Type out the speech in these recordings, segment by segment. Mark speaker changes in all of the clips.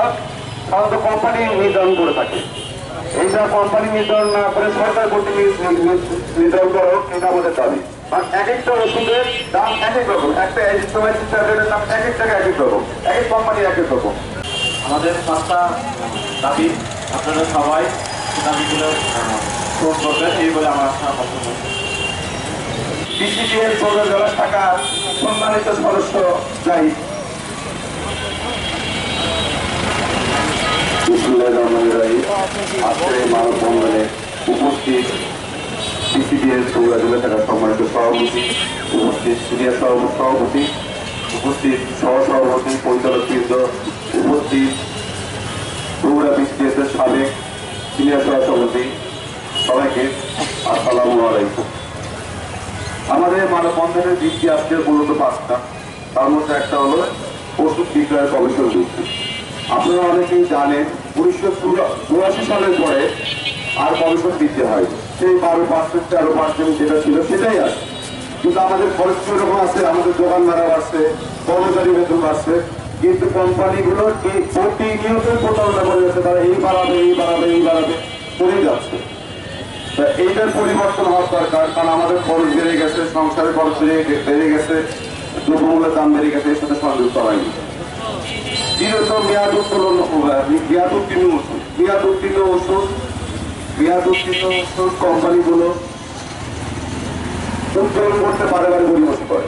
Speaker 1: আমরা সাধারণত কোম্পানি নির্ধারণ করে থাকি। এইটা কোম্পানি নির্ধারণ না করে সরকার কর্তৃক নির্ধারণ করা হোক এটা আমাদের দাবি। আর এক একটা ওষুধের দাম এক এক রকম। একটা অ্যাজিথ্রোমাইসিন ট্যাবলেটের দাম এক এক টাকা এক এক রকম। এক এক কোম্পানি এক এক রকম।
Speaker 2: আমাদের পাঁচটা দাবি। আপনারা সবাই দাবিগুলো পূরণ করবেন। এই বলে আমার আশা
Speaker 1: বিসিডিএল পনেরো হাজার টাকা সম্মানিত সদস্য যাই। আজকের এই মানববন্ধনে উপস্থিত পনেরো হাজার টাকা সম্মানিত সভাপতি, উপস্থিত সিনিয়র সভাপতি, উপস্থিত সহ সভাপতি পরিচালক বৃন্দ, উপস্থিত বগুড়া বিসিডিএস এর সাবেক সিনিয়র সহসভাপতি সবাইকে আসসালামু আমাদের মানববন্ধনের দিকটি আজকে মূলত পাঁচটা। তার মধ্যে একটা হলো ওষুধ বিক্রয় কমিশন আপনারা অনেকেই জানেন, উনিশশো চুরাশি সালের পরে আর কমিশন দিতে হয়। সেই বারো পার্সেন্ট তেরো পার্সেন্ট যেটা ছিল সেটাই আছে। কিন্তু আমাদের খরচ এরকম আছে, আমাদের দোকান ভাড়া বাড়ছে, কর্মচারী বেতন বাড়ছে। কিন্তু কোম্পানিগুলো প্রতিনিয়ত প্রতারণা করে যাচ্ছে, তারা এই বাড়াবে এই বাড়াবে এই বাড়াবে করেই যাচ্ছে। তা এইটার পরিবর্তন হওয়ার দরকার, কারণ আমাদের খরচ বেড়ে গেছে, সংসারের খরচ বেড়ে গেছে, দ্রব্যমূল্যের দাম বেড়ে গেছে, এর সাথে সংযুক্ত হয়নি। দ্বিতীয়ত মেয়াদ উত্তোলন মেয়াদ উত্তীর্ণ ওষুধ মেয়াদ উত্তীর্ণ ওষুধ মেয়াদ উত্তীর্ণ ওষুধ কোম্পানিগুলো উত্তোলন করতে বারে বারে করে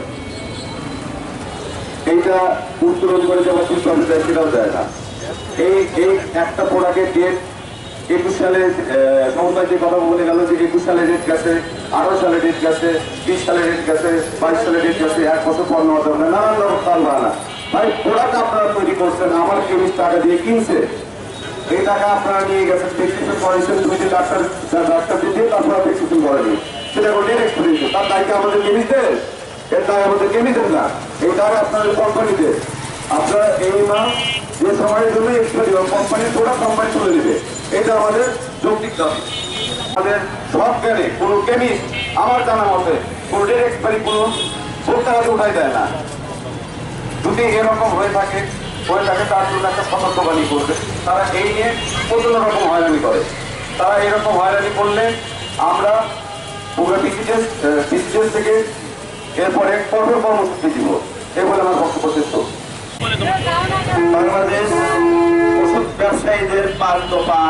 Speaker 1: এইটা উত্তোলন করে যেমন দুটো দেয় সেটাও দেয় না এই এই একটা প্রোডাক্টের ডেট একুশ সালে সমবায় যে কথা বলে গেল যে একুশ সালে রেট গেছে আঠারো সালে রেট গেছে বিশ সালে রেট গেছে বাইশ সালে রেট গেছে এক বছর নেওয়া যাবে না নানান রকম তাল বাহানা ভাই প্রোডাক্ট আপনারা তৈরি করছেন, আমার কেমিস টাকা দিয়ে কিনছে। এই টাকা আপনারা নিয়ে গেছেন প্রেসক্রিপশন করেছেন দুই যে ডাক্তার ডাক্তার দিয়ে তারপর প্রেসক্রিপশন করেনি। সেটা ডেট এক্সপিরিয়েন্স তার দায়িত্ব আমাদের কেমিসদের এর দায় আমাদের কেমিসের না। এই দায় আপনাদের কোম্পানিতে আপনারা এই মাস যে সময়ের জন্য এক্সপায়ারি কোম্পানির প্রোডাক্ট কোম্পানি তুলে নেবে। এটা আমাদের যৌক্তিক দাবি। আমাদের সব জ্ঞানে কোনো কেমিস্ট আমার জানা মতে, কোনো ডেট এক্সপায়ারি কোনো ভোক্তা হাতে উঠাই দেয় না। যদি এরকম হয়ে থাকে হয়ে থাকে তার জন্য একটা সতর্কবাণী করবে। তারা এই নিয়ে প্রচণ্ড রকম হয়রানি করে। তারা এরকম হয়রানি করলে আমরা ডিসিজেস থেকে এরপরে কঠোর কর্মসূচি দিব। এই বলে আমার বক্তব্য শেষ।
Speaker 2: বাংলাদেশ ওষুধ ব্যবসায়ীদের দফা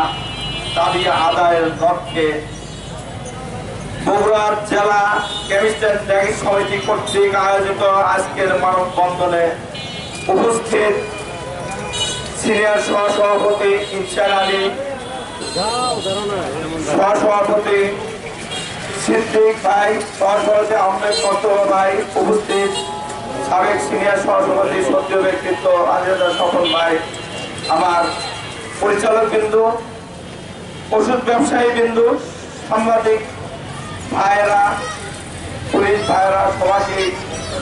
Speaker 2: দাবি আদায়ের লক্ষ্যে বগুড়ার জেলা কেমিস্ট অ্যান্ড সমিতি কর্তৃক আয়োজিত আজকের মানববন্ধনে উপস্থিত সিনিয়র সহসভাপতি ইনসার আলী, সহসভাপতি সিদ্দিক ভাই, সহসভাপতি আহমেদ মোস্তফা ভাই উপস্থিত, সাবেক সিনিয়র সহসভাপতি সদ্য ব্যক্তিত্ব আজাদা সফল ভাই, আমার পরিচালক বিন্দু, ওষুধ ব্যবসায়ী বিন্দু, সাংবাদিক ভাইয়েরা, পুলিশ ভাইয়েরা সবাইকে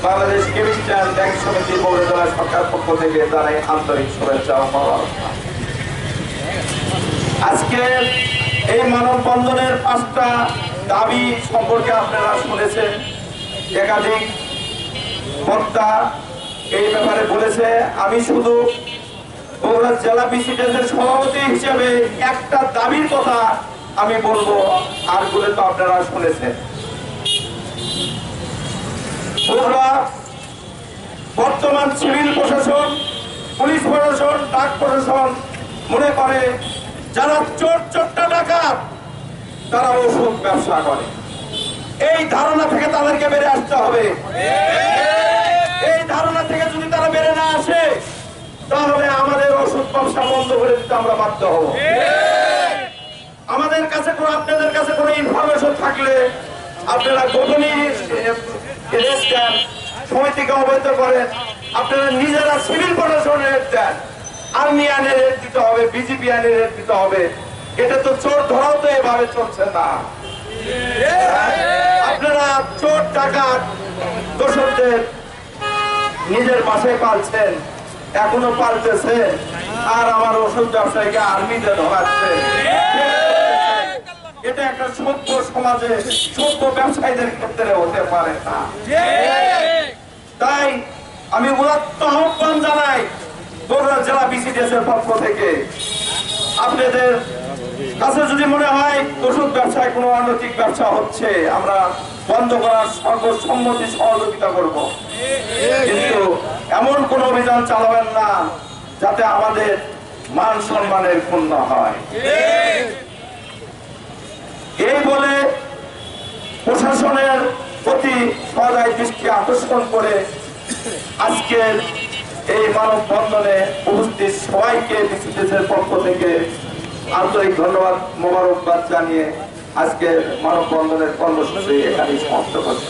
Speaker 2: বাংলাদেশ কেমিস্টার ব্যাংক সমিতি বগুড়া সরকার পক্ষ থেকে জানাই আন্তরিক শুভেচ্ছা আজকে এই মানববন্ধনের পাঁচটা দাবি সম্পর্কে আপনারা শুনেছেন। একাধিক বক্তা এই ব্যাপারে বলেছে, আমি শুধু জেলা বিসিডেন্সের সভাপতি হিসেবে একটা দাবির কথা আমি বলব, আর বলে তো আপনারা শুনেছেন। বর্তমান সিভিল প্রশাসন, পুলিশ প্রশাসন, ডাক প্রশাসন মনে করে, যারা চোর চোরটা ডাকাত তারা ওষুধ ব্যবসা করে। এই ধারণা থেকে তাদেরকে বেড়ে আসতে হবে। এই ধারণা থেকে যদি তারা বেড়ে না আসে, তাহলে আমাদের ওষুধ ব্যবসা বন্ধ করে দিতে আমরা বাধ্য হব। আমাদের কাছে কোনো আপনাদের কাছে কোনো ইনফরমেশন থাকলে আপনারা গোপনী রেট দেন সমিতিকে অবৈধ করেন। আপনারা নিজেরা সিভিল প্রশাসনের রেট দেন। আর্মি আইনের রেট দিতে হবে বিজেপি আইনের রেট দিতে হবে। এটা তো চোর ধরাও তো এভাবে চলছে না। আপনারা চোর টাকা দোষরদের নিজের পাশে পালছেন, এখনও পালতেছে আর আমার ওষুধ ব্যবসায়ীকে আর্মিতে ধরাচ্ছে। এটা একটা সভ্য সমাজে সভ্য ব্যবসায়ীদের ক্ষেত্রে হতে পারে না। তাই আমি উদাত্ত আহ্বান জানাই বগুড়া জেলা বিসিডিএস এর পক্ষ থেকে। আপনাদের কাছে যদি মনে হয় ওষুধ ব্যবসায় কোনো অনৈতিক ব্যবসা হচ্ছে, আমরা বন্ধ করার সর্বসম্মতি সহযোগিতা করব। কিন্তু এমন কোন অভিযান চালাবেন না যাতে আমাদের মান সম্মানের ক্ষুণ্ণ হয়। এই বলে প্রশাসনের প্রতি সদায় দৃষ্টি আকর্ষণ করে আজকের এই মানববন্ধনে উপস্থিত সবাইকে বিসিদেশের পক্ষ থেকে আন্তরিক ধন্যবাদ, মোবারকবাদ জানিয়ে আজকের মানববন্ধনের কর্মসূচি এখানেই সমাপ্ত করছি।